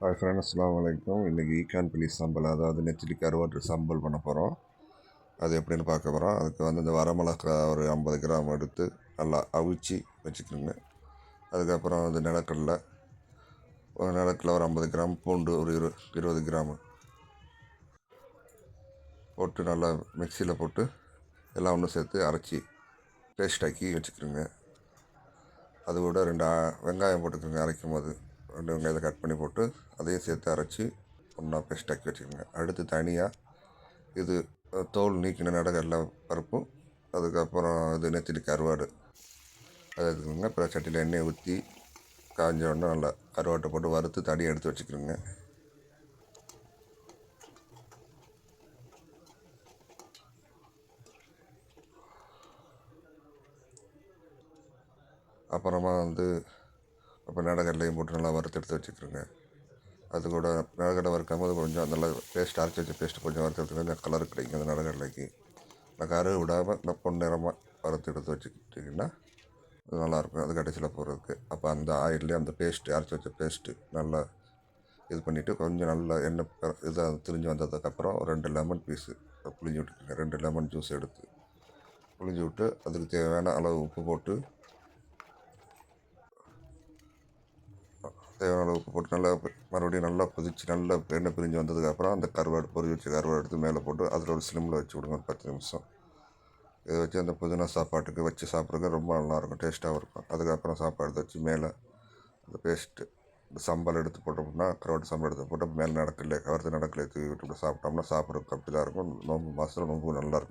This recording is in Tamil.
ஹாய் ஃப்ரெண்ட் அஸ்லாம் வலைக்கும் இன்றைக்கி ஈக்கான் பிளி சம்பல் அதாவது நெத்திலி கருவாட்டு சம்பல் பண்ண போகிறோம் அது எப்படின்னு பார்க்க போகிறோம் அதுக்கு வந்து இந்த வரமிளகா ஒரு ஐம்பது கிராம் எடுத்து நல்லா அவிச்சு வச்சுக்கோங்க. அதுக்கப்புறம் வந்து நிலக்கடலை. ஒரு நிலக்கடலை ஒரு ஐம்பது கிராம் பூண்டு ஒரு இரு இருபது கிராமு போட்டு நல்லா மிக்சியில் போட்டு எல்லாம் ஒன்று சேர்த்து அரைச்சி பேஸ்ட் ஆக்கி வச்சுக்கிறோங்க அது கூட ரெண்டு வெங்காயம் போட்டுக்கோங்க அரைக்கும் போது ரெண்டு வெங்காயத்தை கட் பண்ணி போட்டு அதையும் சேர்த்து அரைச்சி ஒன்றா பேஸ்டாக்கி வச்சுக்கோங்க. அடுத்து தனியாக இது தோல் நீக்கின நடக்கடலை பருப்பும் அதுக்கப்புறம் இது நெத்திலி கருவாடு. அதை எடுத்துக்கோங்க. அப்புறம் சட்டியில் எண்ணெய் ஊற்றி காஞ்ச உடனே நல்லா கருவாட்டை போட்டு வறுத்து தடியை எடுத்து வச்சுக்கிறோங்க. அப்புறமா வந்து அப்போ நடக்கடலையும் போட்டு நல்லா வறுத்து எடுத்து வச்சுக்கிறோங்க அது கூட நடக்கடலை வறுக்கும் போது கொஞ்சம் நல்லா பேஸ்ட் அரைச்சி வச்ச பேஸ்ட்டு கொஞ்சம் வறுத்து கொஞ்சம் கலர் கிடைக்கும் அந்த நடக்கடலைக்கு இந்த கரு விடாமல் இந்த பொன்னிறமாக வறுத்து எடுத்து வச்சுக்கிட்டிங்கன்னா அது நல்லாயிருக்கும். அது கடைசியில் போடுறதுக்கு. அப்போ அந்த ஆயிலே அந்த பேஸ்ட்டு அரைச்சி வச்ச பேஸ்ட்டு நல்லா இது பண்ணிவிட்டு கொஞ்சம் நல்லா எண்ணெய் இதாக திரிஞ்சு வந்ததுக்கப்புறம் ஒரு ரெண்டு லெமன் பீஸு புளிஞ்சு விட்டுக்கோங்க. ரெண்டு லெமன் ஜூஸ் எடுத்து புளிஞ்சு விட்டு அதுக்கு தேவையான அளவு உப்பு போட்டு தேவையான அளவு போட்டு நல்லா மறுபடியும் நல்லா கொதிச்சு நல்லா எண்ணெய் பிரிஞ்சு வந்ததுக்கப்புறம் அந்த கருவாடு பொறி வச்சு கருவாடு எடுத்து மேலே போட்டு அதில் ஒரு ஸ்லிம்மில் வச்சு விடுங்க ஒரு பத்து நிமிஷம். இதை வச்சு அந்த புதினா சாப்பாட்டுக்கு வச்சு சாப்பிட்றதுக்கு ரொம்ப நல்லாயிருக்கும் டேஸ்ட்டாகவும் இருக்கும். அதுக்கப்புறம் சாப்பாடு எடுத்து வச்சு மேலே அந்த பேஸ்ட்டு இந்த சம்பல் எடுத்து போட்டோம்னா கருவாட்டு சம்பல் எடுத்து போட்டு மேலே நடக்கல கவர்த்து நடக்கல தூவி விட்டு சாப்பிட்டோம்னா சாப்பிட்றதுக்கு அப்படி தான் இருக்கும். நோம்பு மாதத்தில் நோம்பு நல்லாயிருக்கும்.